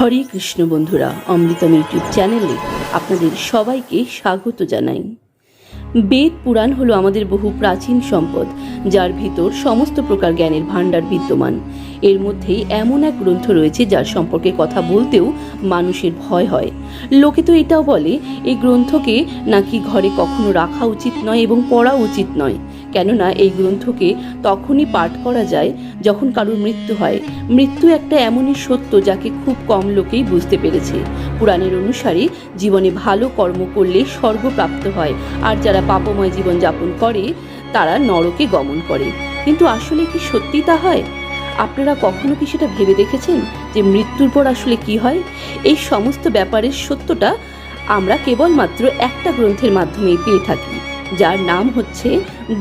হরে কৃষ্ণ বন্ধুরা অমৃতম ইউটিউব চ্যানেলে আপনাদের সবাইকে স্বাগত জানাই। বেদ পুরাণ হলো আমাদের বহু প্রাচীন সম্পদ, যার ভিতর সমস্ত প্রকার জ্ঞানের ভাণ্ডার বিদ্যমান। এর মধ্যেই এমন এক গ্রন্থ রয়েছে যার সম্পর্কে কথা বলতেও মানুষের ভয় হয়। লোকে তো এটাও বলে, এই গ্রন্থকে নাকি ঘরে কখনো রাখা উচিত নয় এবং পড়া উচিত নয়। কেননা এই গ্রন্থকে তখনই পাঠ করা যায় যখন কারোর মৃত্যু হয়। মৃত্যু একটা এমনই সত্য যাকে খুব কম লোকেই বুঝতে পেরেছে। পুরাণের অনুসারে জীবনে ভালো কর্ম করলে স্বর্গপ্রাপ্ত হয়, আর যারা পাপময় জীবন যাপন করে, তারা নরকে গমন করে। কিন্তু আসলে কি সত্যি তা হয়? আপনারা কখনো কি সেটা ভেবে দেখেছেন যে মৃত্যুর পর আসলে কি হয়? এই সমস্ত ব্যাপারের সত্যটা আমরা কেবলমাত্র একটা গ্রন্থের মাধ্যমেই পেয়ে থাকি, যার নাম হচ্ছে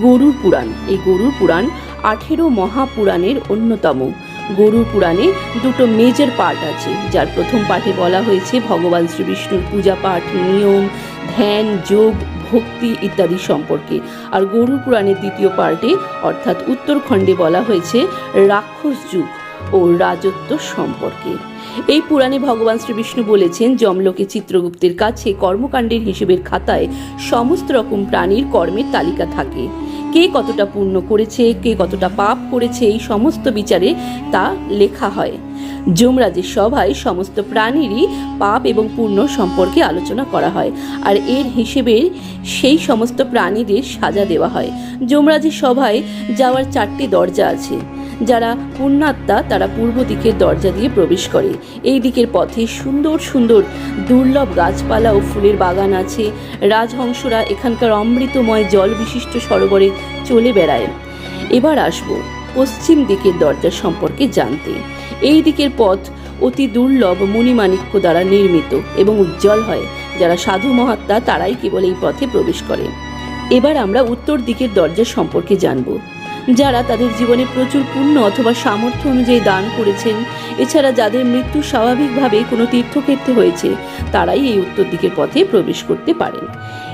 গরুর পুরাণ। এই গরুর পুরাণ আঠেরো মহাপুরাণের অন্যতম। গরুর পুরাণে দুটো মেজর পার্ট আছে, যার প্রথম পাঠে বলা হয়েছে ভগবান শ্রীবিষ্ণুর পূজা পাঠ, নিয়ম, ধ্যান, যোগ, ভক্তি ইত্যাদি সম্পর্কে। আর গরুর পুরাণের দ্বিতীয় পার্টে, অর্থাৎ উত্তরখণ্ডে বলা হয়েছে রাক্ষস যুগ ও রাজত্ব সম্পর্কে। এই পুরাণে ভগবান শ্রীবিষ্ণু বলেছেন, যমলোকে চিত্রগুপ্তের কাছে কর্মকাণ্ডের হিসেবের খাতায় সমস্ত রকম প্রাণীর কর্মের তালিকা থাকে। কে কতটা পূর্ণ করেছে, কে কতটা পাপ করেছে, এই সমস্ত বিচারে তা লেখা হয়। যমরাজের সভায় সমস্ত প্রাণীরই পাপ এবং পূর্ণ সম্পর্কে আলোচনা করা হয় আর এর হিসেবে সেই সমস্ত প্রাণীদের সাজা দেওয়া হয়। যমরাজের সভায় যাওয়ার চারটি দরজা আছে। যারা পুণ্যাত্মা, তারা পূর্ব দিকের দরজা দিয়ে প্রবেশ করে। এই দিকের পথে সুন্দর সুন্দর দুর্লভ গাছপালা ও ফুলের বাগান আছে। রাজহংসরা এখানকার অমৃতময় জল বিশিষ্ট সরোবরে চলে বেড়ায়। এবার আসব পশ্চিম দিকের দরজা সম্পর্কে জানতে। এই দিকের পথ অতি দুর্লভ মণিমাণিক্য দ্বারা নির্মিত এবং উজ্জ্বল হয়। যারা সাধু মহাত্মা, তারাই কেবল এই পথে প্রবেশ করে। এবার আমরা উত্তর দিকের দরজা সম্পর্কে জানব। যারা তাদের জীবনে প্রচুর পুণ্য অথবা সামর্থ্য অনুযায়ী দান করেছেন, এছাড়া যাদের মৃত্যু স্বাভাবিকভাবে কোনো তীর্থক্ষেত্রে হয়েছে, তারাই এই উত্তর দিকের পথে প্রবেশ করতে পারেন।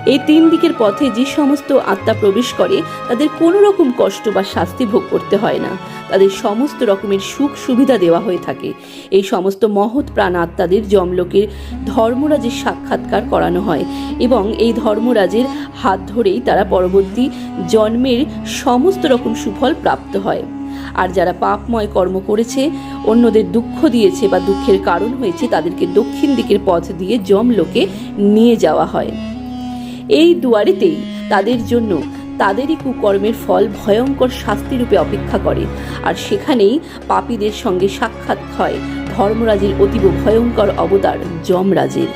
এই তিন দিকের পথে যে সমস্ত আত্মা প্রবেশ করে, তাদের কোনো রকম কষ্ট বা শাস্তি ভোগ করতে হয় না। তাদের সমস্ত রকমের সুখ সুবিধা দেওয়া হয়ে থাকে। এই সমস্ত মহৎ প্রাণ আত্মাদের যমলোকের ধর্মরাজের সাক্ষাৎকার করানো হয় এবং এই ধর্মরাজের হাত ধরেই তারা পরবর্তী জন্মের সমস্ত রকম সুফল প্রাপ্ত হয়। আর যারা পাপময় কর্ম করেছে, অন্যদের দুঃখ দিয়েছে বা দুঃখের কারণ হয়েছে, তাদেরকে দক্ষিণ দিকের পথ দিয়ে যমলোকে নিয়ে যাওয়া হয়। এই দুয়ারেতেই তাদের জন্য তাদেরই কুকর্মের ফল ভয়ঙ্কর শাস্তিরূপে অপেক্ষা করে। আর সেখানেই পাপীদের সঙ্গে সাক্ষাৎ হয় ধর্মরাজের অতীব ভয়ঙ্কর অবতার যমরাজের।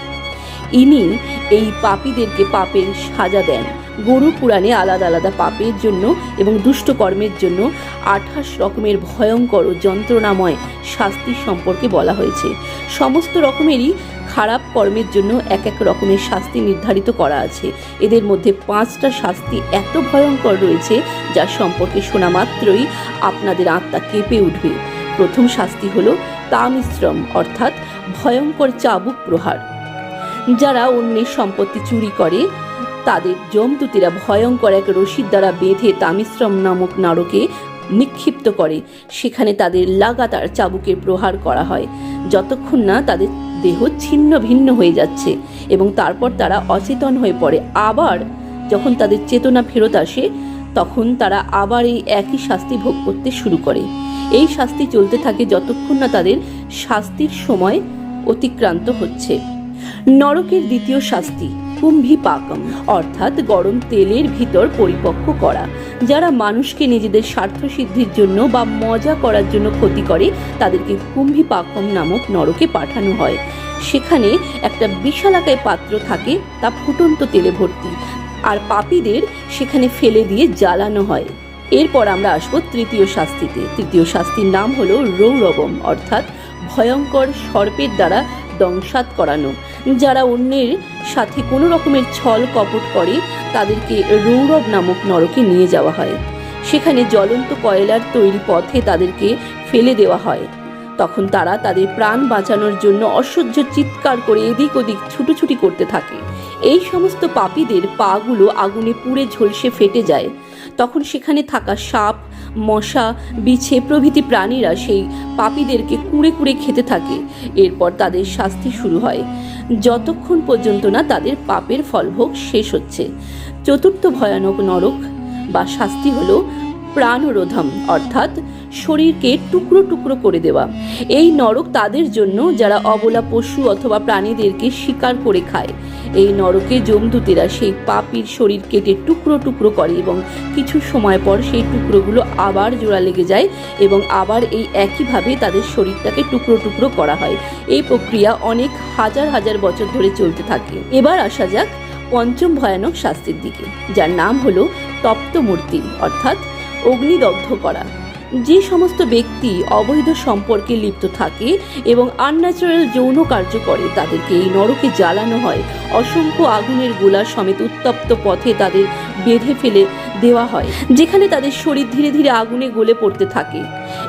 ইনি এই পাপীদেরকে পাপের সাজা দেন। গরু পুরাণে আলাদা আলাদা পাপের জন্য এবং দুষ্ট কর্মের জন্য আঠাশ রকমের ভয়ঙ্কর ও যন্ত্রণাময় শাস্তি সম্পর্কে বলা হয়েছে। সমস্ত রকমেরই খারাপ কর্মের জন্য এক এক রকমের শাস্তি নির্ধারিত করা আছে। এদের মধ্যে পাঁচটা শাস্তি এত ভয়ঙ্কর রয়েছে যার সম্পর্কে শোনা মাত্রই আপনাদের আত্মা কেঁপে উঠবে। প্রথম শাস্তি হলো তামিশ্রম, অর্থাৎ ভয়ঙ্কর চাবুক প্রহার। যারা অন্যের সম্পত্তি চুরি করে তাদের যমদূতেরা ভয়ঙ্কর এক রশির দ্বারা বেঁধে তামিশ্রম নামক নরকে নিক্ষিপ্ত করে। সেখানে তাদের লাগাতার চাবুকের প্রহার করা হয়। যতক্ষণ না তাদের দেহ ছিন্ন ভিন্ন হয়ে যাচ্ছে এবং তারপর তারা অচেতন হয়ে পড়ে। আবার যখন তাদের চেতনা ফেরত আসে, তখন তারা আবার এই একই শাস্তি ভোগ করতে শুরু করে। এই শাস্তি চলতে থাকে যতক্ষণ না তাদের শাস্তির সময় অতিক্রান্ত হচ্ছে। নরকের দ্বিতীয় শাস্তি। কুম্ভি পাকম অর্থাৎ গরম তেলের ভিতর পরিপক্ক করা। যারা মানুষকে নিজেদের স্বার্থ সিদ্ধির জন্য বা মজা করার জন্য ক্ষতি করে, তাদেরকে কুম্ভি পাকম নামক নরকে পাঠানো হয়। সেখানে একটা বিশালাকায় পাত্র থাকে, তা ফুটন্ত তেলে ভর্তি। আর পাপীদের সেখানে ফেলে দিয়ে জ্বালানো হয়। এরপর আমরা আসব তৃতীয় শাস্তিতে। তৃতীয় শাস্তির নাম হলো রৌরবম, অর্থাৎ ভয়ঙ্কর সর্পের দ্বারা দংশাত করানো। যারা অন্যের সাথে কোনো রকমের ছল কপট করে, তাদেরকে রৌরব নামক নরকে নিয়ে যাওয়া হয়। সেখানে জ্বলন্ত কয়লার তৈরি পথে তাদেরকে ফেলে দেওয়া হয়। তখন তারা তাদের প্রাণ বাঁচানোর জন্য অসহ্য চিৎকার করে এদিক ওদিক ছুটোছুটি করতে থাকে। এই সমস্ত পাপীদের পাগুলো আগুনে পুড়ে ঝলসে ফেটে যায়। তখন সেখানে থাকা সাপ, মশা, বিছে প্রভৃতি প্রাণীরা সেই পাপীদেরকে কুড়ে কুড়ে খেতে থাকে। এরপর তাদের শাস্তি শুরু হয়। যতক্ষণ পর্যন্ত না তাদের পাপের ফলভোগ শেষ হচ্ছে। চতুর্থ ভয়ানক নরক বা শাস্তি হলো প্রাণরোধম, অর্থাৎ শরীরকে টুকরো টুকরো করে দেওয়া। এই নরক তাদের জন্য যারা অবলা পশু অথবা প্রাণীদেরকে শিকার করে খায়। এই নরকে জমদূতেরা সেই পাপির শরীর কেটে টুকরো টুকরো করে এবং কিছু সময় পর সেই টুকরোগুলো আবার জোড়া লেগে যায় এবং আবার এই একইভাবে তাদের শরীরটাকে টুকরো টুকরো করা হয়। এই প্রক্রিয়া অনেক হাজার হাজার বছর ধরে চলতে থাকে। এবার আসা যাক পঞ্চম ভয়ানক শাস্তির দিকে, যার নাম হলো তপ্তমূর্তি, অর্থাৎ অগ্নিদগ্ধ করা। যে সমস্ত ব্যক্তি অবৈধ সম্পর্কে লিপ্ত থাকে এবং আনন্যাচারাল যৌন কার্য করে, তাদেরকে এই নরকে জ্বালানো হয়। অসংখ্য আগুনের গোলা সমেত উত্তপ্ত পথে তাদের বেঁধে ফেলে দেওয়া হয়, যেখানে তাদের শরীর ধীরে ধীরে আগুনে গলে পড়তে থাকে।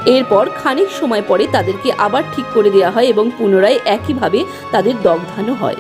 এরপর খানিক সময় পরে তাদেরকে আবার ঠিক করে দেওয়া হয় এবং পুনরায় একইভাবে তাদের দগ্ধানো হয়।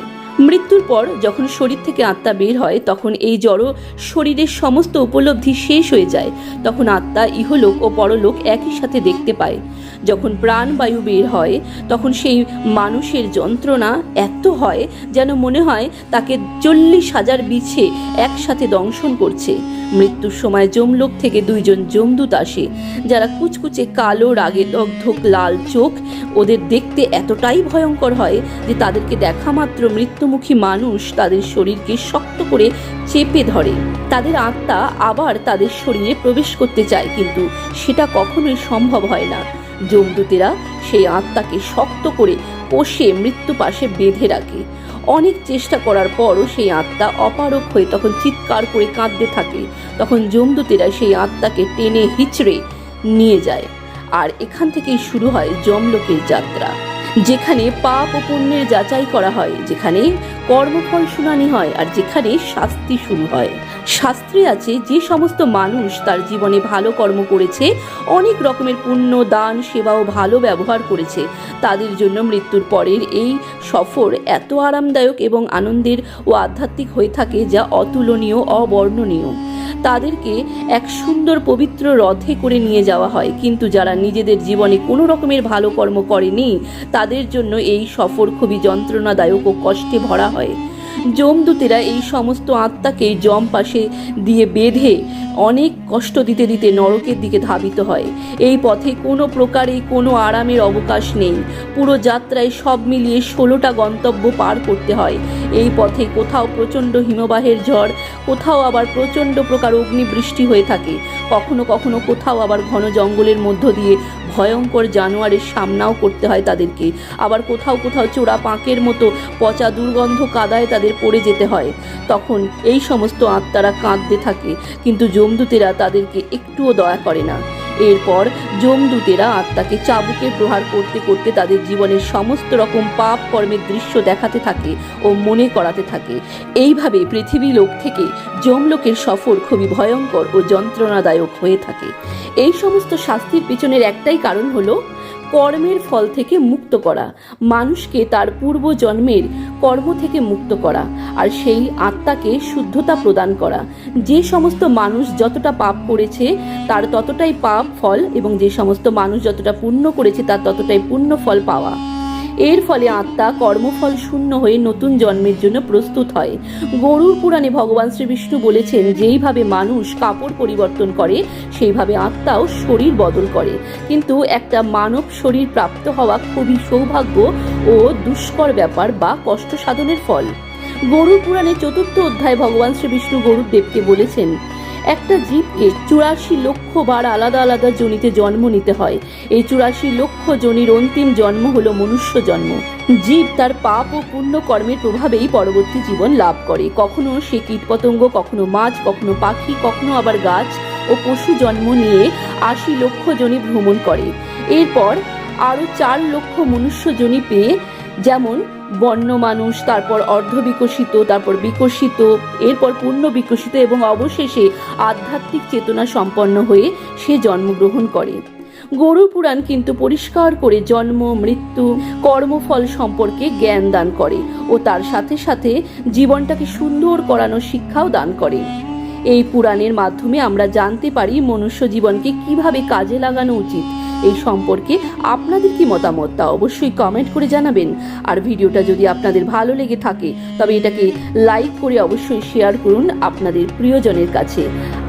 মৃত্যুর পর যখন শরীর থেকে আত্মা বের হয়, তখন এই জড় শরীরের সমস্ত উপলব্ধি শেষ হয়ে যায়। তখন আত্মা ইহলোক ও পরলোক একই সাথে দেখতে পায়। যখন প্রাণবায়ু বের হয়, তখন সেই মানুষের যন্ত্রণা এত হয় যেন মনে হয় তাকে চল্লিশ হাজার বিছে একসাথে দংশন করছে। মৃত্যুর সময় যমলোক থেকে দুইজন যমদূত আসে, যারা কুচকুচে কালো, রাগে দগ্ধ, লাল চোখ, ওদের দেখতে এতটাই ভয়ঙ্কর হয় যে তাদেরকে দেখা মাত্র মৃত্যুমুখী মানুষ তাদের শরীরকে শক্ত করে চেপে ধরে। তাদের আত্মা আবার তাদের শরীরে প্রবেশ করতে চায়, কিন্তু সেটা কখনোই সম্ভব হয় না। যমদূতেরা সেই আত্মাকে শক্ত করে পোষে মৃত্যু পাশে বেঁধে রাখে। অনেক চেষ্টা করার পরও সেই আত্মা অপারক হয়ে তখন চিৎকার করে কাঁদতে থাকে। তখন যমদূতেরা সেই আত্মাকে টেনে হিচড়ে নিয়ে যায়। আর এখান থেকেই শুরু হয় যমলোকের যাত্রা। যেখানে পাপ ও পুণ্যের যাচাই করা হয়, যেখানে কর্মফল শুনানি হয় আর যেখানে শাস্তি শুরু হয়। শাস্ত্রে আছে, যে সমস্ত মানুষ তার জীবনে ভালো কর্ম করেছে, অনেক রকমের পুণ্য, দান, সেবা ও ভালো ব্যবহার করেছে, তাদের জন্য মৃত্যুর পরের এই সফর এত আরামদায়ক এবং আনন্দের ও আধ্যাত্মিক হয়ে থাকে যা অতুলনীয়, অবর্ণনীয়। তাদেরকে এক সুন্দর পবিত্র রথে করে নিয়ে যাওয়া হয়। কিন্তু যারা নিজেদের জীবনে কোনো রকমের ভালো কর্ম করেনি, তাদের জন্য এই সফর খুবই যন্ত্রণাদায়ক ও কষ্টে ভরা হয়। যমদূতেরা এই সমস্ত আত্মাকে জম পাশে দিয়ে বেঁধে অনেক কষ্ট দিতে দিতে নরকের দিকে ধাবিত হয়। এই পথে কোনো প্রকারে কোনো আরামের অবকাশ নেই। পুরো যাত্রায় সব মিলিয়ে ষোলোটা গন্তব্য পার করতে হয়। এই পথে কোথাও প্রচণ্ড হিমবাহের ঝড় কোথাও আবার প্রচণ্ড প্রকার অগ্নিবৃষ্টি হয়ে থাকে। কখনো কখনো কোথাও আবার ঘন জঙ্গলের মধ্য দিয়ে ভয়ঙ্কর জানোয়ারের সামনাও করতে হয় তাদেরকে। আবার কোথাও কোথাও চোরা পাঁকের মতো পচা দুর্গন্ধ কাদায় তাদের পড়ে যেতে হয়। তখন এই সমস্ত আত্মারা কাঁদতে থাকে, কিন্তু যমদূতেরা তাদেরকে একটুও দয়া করে না। এরপর যমদূতেরা আত্মাকে চাবুকে প্রহার করতে করতে তাদের জীবনের সমস্ত রকম পাপ কর্মের দৃশ্য দেখাতে থাকে ও মনে করাতে থাকে। এইভাবে পৃথিবী লোক থেকে যমলোকের সফর খুবই ভয়ঙ্কর ও যন্ত্রণাদায়ক হয়ে থাকে। এই সমস্ত শাস্তির পিছনের একটাই কারণ হলো কর্মের ফল থেকে মুক্ত করা, মানুষকে তার পূর্ব জন্মের কর্ম থেকে মুক্ত করা আর সেই আত্মাকে শুদ্ধতা প্রদান করা। যে সমস্ত মানুষ যতটা পাপ করেছে, তার ততটাই পাপ ফল এবং যে সমস্ত মানুষ যতটা পূর্ণ করেছে, তার ততটাই পূর্ণ ফল পাওয়া। এর ফলে আত্মা কর্মফল শূন্য হয়ে নতুন জন্মের জন্য প্রস্তুত হয়। গরুর পুরাণে ভগবান শ্রীবিষ্ণু বলেছেন, যেইভাবে মানুষ কাপড় পরিবর্তন করে, সেইভাবে আত্মাও শরীর বদল করে। কিন্তু একটা মানব শরীর প্রাপ্ত হওয়া খুবই সৌভাগ্য ও দুষ্কর ব্যাপার বা কষ্ট সাধনের ফল। গরুর পুরাণে চতুর্থ অধ্যায় ভগবান শ্রীবিষ্ণু গরুর দেবকে বলেছেন একটা জীবকে চুরাশি লক্ষ বার আলাদা আলাদা জনিতে জন্ম নিতে হয়। এই চুরাশি লক্ষ জনির অন্তিম জন্ম হলো মনুষ্য জন্ম। জীব তার পাপ ও পুণ্য কর্মের প্রভাবেই পরবর্তী জীবন লাভ করে। কখনো সে কীটপতঙ্গ, কখনো মাছ, কখনো পাখি, কখনো আবার গাছ ও পশু জন্ম নিয়ে আশি লক্ষ জনি ভ্রমণ করে। এরপর আরও চার লক্ষ মনুষ্য জনি পেয়ে, যেমন বন্য মানুষ, তারপর অর্ধবিকশিত তারপর বিকশিত, এরপর পূর্ণ বিকশিত এবং অবশেষে আধ্যাত্মিক চেতনা সম্পন্ন হয়ে সে জন্মগ্রহণ করে। গরু পুরাণ কিন্তু পরিষ্কার করে জন্ম, মৃত্যু, কর্মফল সম্পর্কে জ্ঞান দান করে ও তার সাথে সাথে জীবনটাকে সুন্দর করানোর শিক্ষাও দান করে। এই পুরাণের মাধ্যমে আমরা জানতে পারি মনুষ্য জীবনকে কীভাবে কাজে লাগানো উচিত এই সম্পর্কে আপনাদের কি মতামত তা অবশ্যই কমেন্ট করে জানাবেন। আর ভিডিওটা যদি আপনাদের ভালো লেগে থাকে, তবে এটাকে লাইক করে অবশ্যই শেয়ার করুন আপনাদের প্রিয়জনের কাছে।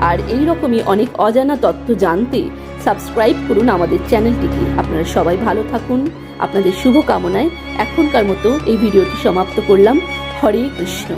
আর এই রকমই অনেক অজানা তথ্য জানতে সাবস্ক্রাইব করুন আমাদের চ্যানেলটিকে আপনারা সবাই ভালো থাকুন, আপনাদের শুভ কামনায় এখনকার মতো এই ভিডিওটি সমাপ্ত করলাম। হরে কৃষ্ণ।